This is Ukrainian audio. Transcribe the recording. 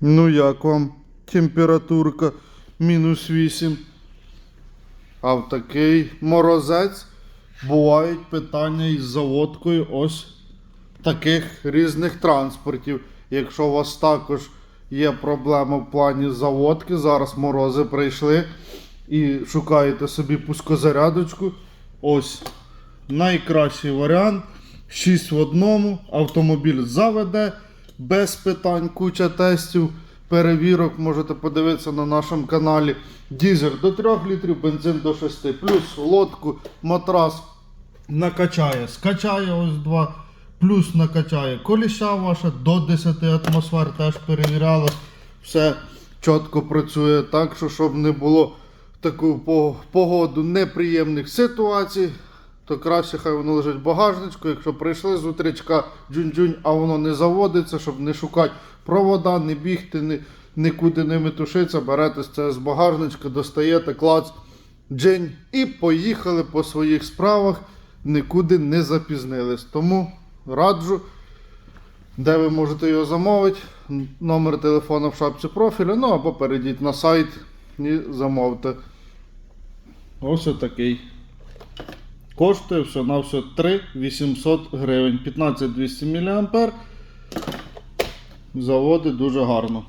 Ну як вам температурка мінус 8. А в такий морозець бувають питання із заводкою ось таких різних транспортів. Якщо у вас також є проблема в плані заводки, зараз морози прийшли і шукаєте собі пускозарядочку, ось найкращий варіант. 6 в одному, автомобіль заведе без питань, куча тестів, перевірок. Можете подивитися на нашому каналі. Дізель до 3 літрів, бензин до 6, плюс лодку, матрас накачає, скачає ось два, плюс накачає коліса ваше до 10 атмосфер, теж перевіряли. Все чітко працює так, що щоб не було таку погоду неприємних ситуацій, то краще хай воно лежить в багажничку. Якщо прийшли з утрічка джунь-джунь, а воно не заводиться, щоб не шукати провода, не бігти, ні, нікуди не метушитися, берете це з багажничка, достаєте клац, джинь і поїхали по своїх справах, нікуди не запізнились. Тому раджу. Де ви можете його замовити? Номер телефону в шапці профілю, ну або перейдіть на сайт і замовте. Ось такий. Коштує все на все 3 800 гривень. 15200 мА. Заводить дуже гарно.